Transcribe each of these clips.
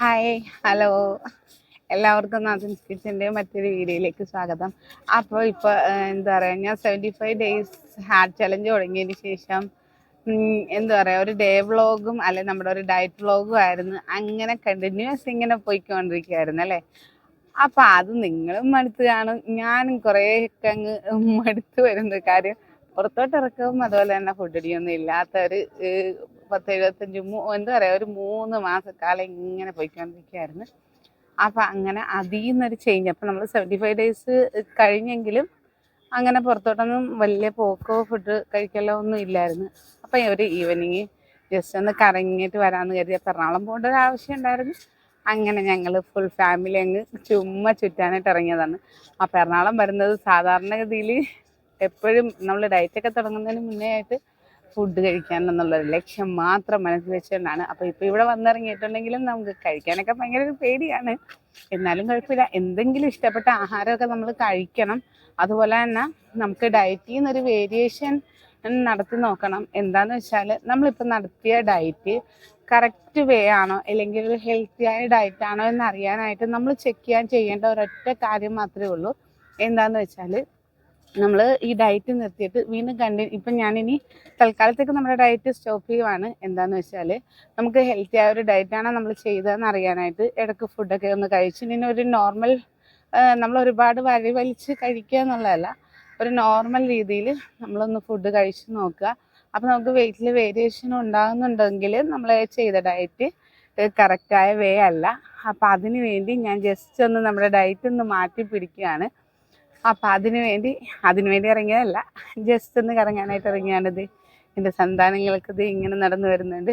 Hi hello എല്ലാവർക്കും നാഥൻസ് കിച്ചന്റെ മറ്റൊരു വീഡിയോയിലേക്ക് സ്വാഗതം. അപ്പോൾ ഇപ്പോൾ എന്താ പറയുക ഞാൻ seventy five days hard challenge തുടങ്ങിയതിന് ശേഷം എന്താ പറയുക ഒരു ഡേ വ്ളോഗും അല്ലെ നമ്മുടെ ഒരു ഡയറ്റ് വ്ളോഗും ആയിരുന്നു. അങ്ങനെ കണ്ടിന്യൂസ് ഇങ്ങനെ പോയിക്കൊണ്ടിരിക്കുകയായിരുന്നു അല്ലേ? അപ്പം അത് നിങ്ങളും മടുത്ത് കാണും. ഞാനും കുറേയൊക്കെ അങ്ങ് മടുത്ത് വരുന്നത് കാര്യം. പുറത്തോട്ട് ഇറക്കവും അതുപോലെ തന്നെ ഫുഡ് അടിയൊന്നും ഇല്ലാത്ത ഒരു പത്ത് എഴുപത്തഞ്ച് മൂ എന്താ പറയുക ഒരു മൂന്ന് മാസക്കാലം ഇങ്ങനെ പോയിക്കൊണ്ടിരിക്കുകയായിരുന്നു അപ്പം അങ്ങനെ അതിൽ നിന്നൊരു ചേഞ്ച് അപ്പം നമ്മൾ സെവന്റി ഫൈവ് ഡേയ്സ് കഴിഞ്ഞെങ്കിലും അങ്ങനെ പുറത്തോട്ടൊന്നും വലിയ പോക്കോ ഫുഡ് കഴിക്കലോ ഒന്നും ഇല്ലായിരുന്നു. അപ്പം ഒരു ഈവനിങ് ജസ്റ്റ് ഒന്ന് കറങ്ങിയിട്ട് വരാമെന്ന് കരുതി. അപ്പം എറണാകുളം പോകേണ്ട ഒരു ആവശ്യം ഉണ്ടായിരുന്നു. അങ്ങനെ ഞങ്ങൾ ഫുൾ ഫാമിലി അങ്ങ് ചുമ്മാ ചുറ്റാനായിട്ട് ഇറങ്ങിയതാണ്. അപ്പം എറണാകുളം വരുന്നത് സാധാരണഗതിയിൽ എപ്പോഴും നമ്മൾ ഡയറ്റൊക്കെ തുടങ്ങുന്നതിന് മുന്നേ ആയിട്ട് ഫുഡ് കഴിക്കാൻ എന്നുള്ള ലക്ഷ്യം മാത്രം മനസ്സിൽ വെച്ചുകൊണ്ടാണ്. അപ്പോൾ ഇപ്പോൾ ഇവിടെ വന്നിറങ്ങിയിട്ടുണ്ടെങ്കിലും നമുക്ക് കഴിക്കാനൊക്കെ ഭയങ്കര ഒരു പേടിയാണ്. എന്നാലും കുഴപ്പമില്ല. എന്തെങ്കിലും ഇഷ്ടപ്പെട്ട ആഹാരമൊക്കെ നമ്മൾ കഴിക്കണം. അതുപോലെ തന്നെ നമുക്ക് ഡയറ്റിൽ നിന്നൊരു വേരിയേഷൻ നടത്തി നോക്കണം. എന്താന്ന് വെച്ചാൽ നമ്മളിപ്പോൾ നടത്തിയ ഡയറ്റ് കറക്റ്റ് വേ ആണോ? അല്ലെങ്കിൽ ഒരു ആയ ഡയറ്റ് ആണോ എന്ന് അറിയാനായിട്ട് നമ്മൾ ചെക്ക് ചെയ്യാൻ ചെയ്യേണ്ട ഒരൊറ്റ കാര്യം മാത്രമേ ഉള്ളൂ. എന്താന്ന് വെച്ചാൽ നമ്മൾ ഈ ഡയറ്റ് നിർത്തിയിട്ട് വീണ്ടും കണ്ടി ഇപ്പം ഞാനിനി തൽക്കാലത്തേക്ക് നമ്മുടെ ഡയറ്റ് സ്റ്റോപ്പ് ചെയ്യുവാണ്. എന്താന്ന് വെച്ചാൽ നമുക്ക് ഹെൽത്തി ആയ ഒരു ഡയറ്റാണ് നമ്മൾ ചെയ്തതെന്ന് അറിയാനായിട്ട് ഇടയ്ക്ക് ഫുഡൊക്കെ ഒന്ന് കഴിച്ച് ഇനി ഒരു നോർമൽ നമ്മൾ ഒരുപാട് വഴി വലിച്ച് കഴിക്കുക എന്നുള്ളതല്ല ഒരു നോർമൽ രീതിയിൽ നമ്മളൊന്ന് ഫുഡ് കഴിച്ച് നോക്കുക. അപ്പോൾ നമുക്ക് വെയിറ്റിൽ വേരിയേഷൻ ഉണ്ടാകുന്നുണ്ടെങ്കിൽ നമ്മൾ ചെയ്ത ഡയറ്റ് കറക്റ്റായ വേ അല്ല. അപ്പോൾ അതിന് വേണ്ടി ഞാൻ ജസ്റ്റ് ഒന്ന് നമ്മുടെ ഡയറ്റ് ഒന്ന് മാറ്റി പിടിക്കുകയാണ്. അപ്പം അതിന് വേണ്ടി അതിന് വേണ്ടി ഇറങ്ങിയതല്ല ജസ്റ്റ് ഒന്ന് കറങ്ങാനായിട്ട് ഇറങ്ങിയാണിത് എന്റെ സന്താനങ്ങൾക്ക് ഇത് ഇങ്ങനെ നടന്നു വരുന്നുണ്ട്.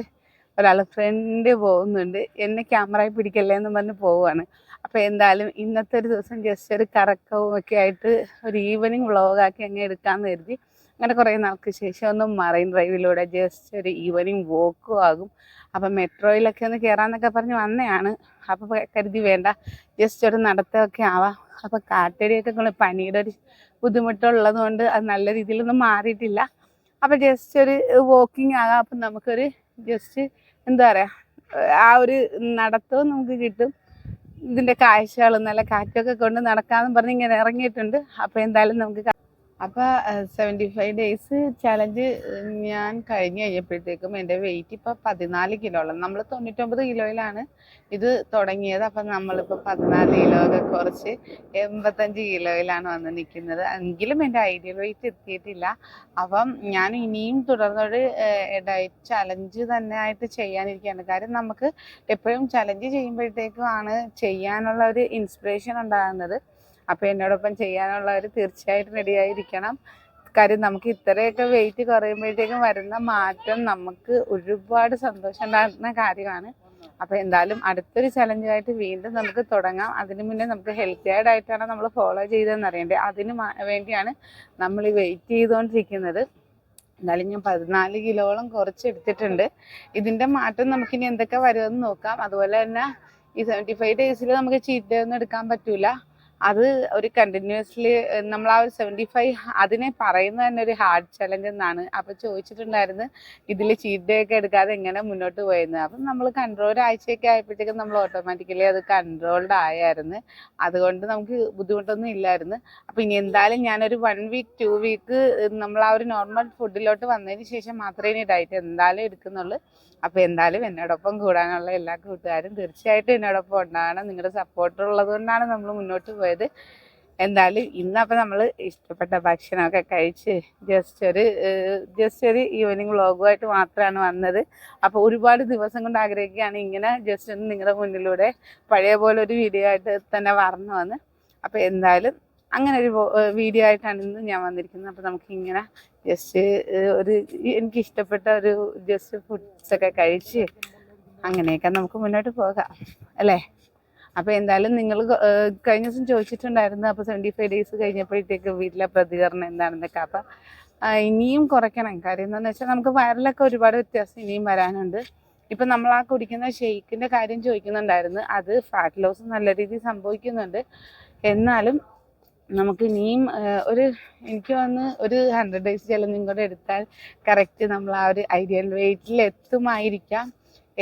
ഒരാൾ ഫ്രണ്ട് പോകുന്നുണ്ട്. എന്നെ ക്യാമറയിൽ പിടിക്കല്ലേ എന്ന് പറഞ്ഞ് പോവുകയാണ്. അപ്പോൾ എന്തായാലും ഇന്നത്തെ ഒരു ദിവസം ജസ്റ്റ് ഒരു കറക്കവും ഒക്കെ ആയിട്ട് ഒരു ഈവനിങ് വ്ളോഗാക്കി അങ്ങ് എടുക്കാമെന്ന് കരുതി. അങ്ങനെ കുറേ നാൾക്ക് ശേഷം ഒന്ന് മറൈൻ ഡ്രൈവിലൂടെ ജസ്റ്റ് ഒരു ഈവനിങ് വോക്കും ആകും. അപ്പം മെട്രോയിലൊക്കെ ഒന്ന് കയറാമെന്നൊക്കെ പറഞ്ഞ് വന്നതാണ് അപ്പോൾ കരുതി വേണ്ട ജസ്റ്റ് ഒരു നടത്തമൊക്കെ ആവാം. അപ്പോൾ കാറ്റടിയൊക്കെ കൊണ്ട് പനിയുടെ ഒരു ബുദ്ധിമുട്ടുള്ളത് കൊണ്ട് അത് നല്ല രീതിയിലൊന്നും മാറിയിട്ടില്ല. അപ്പോൾ ജസ്റ്റ് ഒരു വോക്കിംഗ് ആകാം. അപ്പം നമുക്കൊരു ജസ്റ്റ് എന്താ പറയുക ആ ഒരു നടത്തവും നമുക്ക് കിട്ടും. ഇതിന്റെ കാഴ്ചകളും നല്ല കാറ്റൊക്കെ കൊണ്ട് നടക്കാമെന്ന് പറഞ്ഞ് ഇങ്ങനെ ഇറങ്ങിയിട്ടുണ്ട്. അപ്പോൾ എന്തായാലും നമുക്ക് അപ്പോൾ സെവന്റി ഫൈവ് ഡേയ്സ് ചലഞ്ച് ഞാൻ കഴിഞ്ഞ് കഴിഞ്ഞപ്പോഴത്തേക്കും എന്റെ വെയിറ്റ് ഇപ്പോൾ പതിനാല് കിലോ ഉള്ളത് നമ്മൾ തൊണ്ണൂറ്റൊമ്പത് കിലോയിലാണ് ഇത് തുടങ്ങിയത്. അപ്പം നമ്മളിപ്പോൾ പതിനാല് കിലോ ഒക്കെ കുറച്ച് എൺപത്തഞ്ച് കിലോയിലാണ് വന്ന് നിൽക്കുന്നത്. എങ്കിലും എന്റെ ഐഡിയൽ വെയിറ്റ് എത്തിയിട്ടില്ല. അപ്പം ഞാൻ ഇനിയും തുടർന്നൊരു ഡയറ്റ് ചലഞ്ച് തന്നെ ആയിട്ട് ചെയ്യാനിരിക്കുകയാണ്. കാര്യം നമുക്ക് എപ്പോഴും ചലഞ്ച് ചെയ്യുമ്പോഴത്തേക്കും ആണ് ചെയ്യാനുള്ള ഒരു ഇൻസ്പിറേഷൻ ഉണ്ടാകുന്നത്. അപ്പോൾ എന്നോടൊപ്പം ചെയ്യാനുള്ളവർ തീർച്ചയായിട്ടും റെഡി ആയിരിക്കണം. കാര്യം നമുക്ക് ഇത്രയൊക്കെ വെയിറ്റ് കുറയുമ്പോഴത്തേക്കും വരുന്ന മാറ്റം നമുക്ക് ഒരുപാട് സന്തോഷം ഉണ്ടാകുന്ന കാര്യമാണ്. അപ്പോൾ എന്തായാലും അടുത്തൊരു ചലഞ്ചായിട്ട് വീണ്ടും നമുക്ക് തുടങ്ങാം. അതിന് മുന്നേ നമുക്ക് ഹെൽത്തി ആയിട്ട് ആയിട്ടാണ് നമ്മൾ ഫോളോ ചെയ്തതെന്ന് അറിയേണ്ടത്. അതിന് വേണ്ടിയാണ് നമ്മൾ ഈ വെയിറ്റ് ചെയ്തുകൊണ്ടിരിക്കുന്നത്. എന്തായാലും ഞാൻ പതിനാല് കിലോളം കുറച്ചെടുത്തിട്ടുണ്ട് ഇതിന്റെ മാറ്റം നമുക്കിനി എന്തൊക്കെ വരുമെന്ന് നോക്കാം. അതുപോലെ തന്നെ ഈ സെവന്റി ഫൈവ് ഡേയ്സിൽ നമുക്ക് ചീറ്റ് ഒന്നും എടുക്കാൻ പറ്റൂല. അത് ഒരു കണ്ടിന്യൂസ്ലി നമ്മൾ ആ ഒരു സെവന്റി ഫൈവ് അതിനെ പറയുന്നത് തന്നെ ഒരു ഹാർഡ് ചലഞ്ച് എന്നാണ്. അപ്പോൾ ചോദിച്ചിട്ടുണ്ടായിരുന്നു ഇതിൽ ചീറ്റ് ഡേ ഒക്കെ എടുക്കാതെ എങ്ങനെ മുന്നോട്ട് പോയെന്ന്. അപ്പം നമ്മൾ കൺട്രോൾ ഒരാഴ്ചയൊക്കെ ആയപ്പോഴത്തേക്കും നമ്മൾ ഓട്ടോമാറ്റിക്കലി അത് കൺട്രോൾഡ് ആയായിരുന്നു. അതുകൊണ്ട് നമുക്ക് ബുദ്ധിമുട്ടൊന്നും ഇല്ലായിരുന്നു. അപ്പോൾ ഇനി എന്തായാലും ഞാനൊരു വൺ വീക്ക് ടു വീക്ക് നമ്മൾ ആ ഒരു നോർമൽ ഫുഡിലോട്ട് വന്നതിന് ശേഷം മാത്രമേ ഇനി ഡയറ്റ് എന്തായാലും എടുക്കുന്നുള്ളൂ. അപ്പോൾ എന്തായാലും എന്നോടൊപ്പം കൂടാനുള്ള എല്ലാ കൂട്ടുകാരും തീർച്ചയായിട്ടും എന്നോടൊപ്പം ഉണ്ടാകണം. നിങ്ങളുടെ സപ്പോർട്ട് ഉള്ളത് കൊണ്ടാണ് നമ്മൾ മുന്നോട്ട് പോയത്. എന്തായാലും ഇന്നപ്പോൾ നമ്മൾ ഇഷ്ടപ്പെട്ട ഭക്ഷണമൊക്കെ കഴിച്ച് ജസ്റ്റ് ഒരു ജസ്റ്റ് ഒരു ഈവനിങ് വ്ളോഗുമായിട്ട് മാത്രമാണ് വന്നത്. അപ്പോൾ ഒരുപാട് ദിവസം കൊണ്ട് ആഗ്രഹിക്കുകയാണ് ഇങ്ങനെ ജസ്റ്റ് ഒന്ന് നിങ്ങളുടെ മുന്നിലൂടെ പഴയ പോലെ ഒരു വീഡിയോ ആയിട്ട് തന്നെ വരണം വന്ന്. അപ്പോൾ എന്തായാലും അങ്ങനെ ഒരു വീഡിയോ ആയിട്ടാണ് ഇന്ന് ഞാൻ വന്നിരിക്കുന്നത്. അപ്പോൾ നമുക്ക് ഇങ്ങനെ ജസ്റ്റ് ഒരു എനിക്ക് ഇഷ്ടപ്പെട്ട ഒരു ജസ്റ്റ് ഫുഡ്സൊക്കെ കഴിച്ച് അങ്ങനെയൊക്കെ നമുക്ക് മുന്നോട്ട് പോകാം. അല്ലേ? അപ്പോൾ എന്തായാലും നിങ്ങൾ കഴിഞ്ഞ ദിവസം ചോദിച്ചിട്ടുണ്ടായിരുന്നു അപ്പോൾ സെവന്റി ഫൈവ് ഡേയ്സ് കഴിഞ്ഞപ്പോഴത്തേക്ക് വീട്ടിലെ പ്രതികരണം എന്താണെന്നൊക്കെ. അപ്പം ഇനിയും കുറയ്ക്കണം. കാര്യം എന്താണെന്ന് വെച്ചാൽ നമുക്ക് വയറിലൊക്കെ ഒരുപാട് വ്യത്യാസം ഇനിയും വരാനുണ്ട്. ഇപ്പം നമ്മൾ ആ കുടിക്കുന്ന ഷെയ്ക്കിന്റെ കാര്യം ചോദിക്കുന്നുണ്ടായിരുന്നു. അത് ഫാറ്റ് ലോസ് നല്ല രീതിയിൽ സംഭവിക്കുന്നുണ്ട്. എന്നാലും നമുക്ക് ഇനിയും ഒരു എനിക്ക് വന്ന് ഒരു ഹൺഡ്രഡ് ഡേയ്സ് ചലഞ്ചും കൂടെ എടുത്താൽ കറക്റ്റ് നമ്മൾ ആ ഒരു ഐഡിയൽ വെയിറ്റിൽ എത്തുമായിരിക്കാം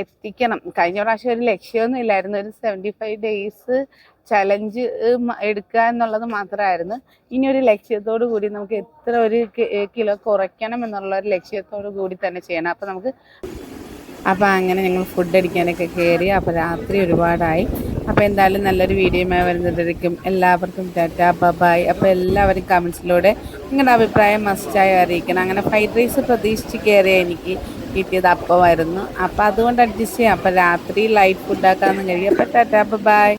എത്തിക്കണം. കഴിഞ്ഞ പ്രാവശ്യം ഒരു ലക്ഷ്യമൊന്നും ഇല്ലായിരുന്നു. ഒരു സെവന്റി ഫൈവ് ഡേയ്സ് ചലഞ്ച് എടുക്കുക എന്നുള്ളത് മാത്രമായിരുന്നു. ഇനി ഒരു ലക്ഷ്യത്തോടു കൂടി നമുക്ക് എത്ര ഒരു കിലോ കുറയ്ക്കണം എന്നുള്ള ഒരു ലക്ഷ്യത്തോടു കൂടി തന്നെ ചെയ്യണം. അപ്പം നമുക്ക് അപ്പോൾ അങ്ങനെ ഞങ്ങൾ ഫുഡ് അടിക്കാനൊക്കെ കയറി അപ്പോൾ രാത്രി ഒരുപാടായി. അപ്പോൾ എന്തായാലും നല്ലൊരു വീഡിയോയുമായി വരുന്നതായിരിക്കും. എല്ലാവർക്കും ടാറ്റ ബബായ്. അപ്പോൾ എല്ലാവരും കമൻസിലൂടെ നിങ്ങളുടെ അഭിപ്രായം മസ്റ്റായി അറിയിക്കണം. അങ്ങനെ ഫ്രൈഡ് റൈസ് പ്രതീക്ഷിച്ച് കയറിയ എനിക്ക് കിട്ടിയത് അപ്പമായിരുന്നു. അപ്പോൾ അതുകൊണ്ട് അഡ്ജസ്റ്റ് ചെയ്യാം. അപ്പോൾ രാത്രി ലൈറ്റ് ഫുഡാക്കാമെന്ന് കഴിയും അപ്പോൾ അപ്പം ബബായ്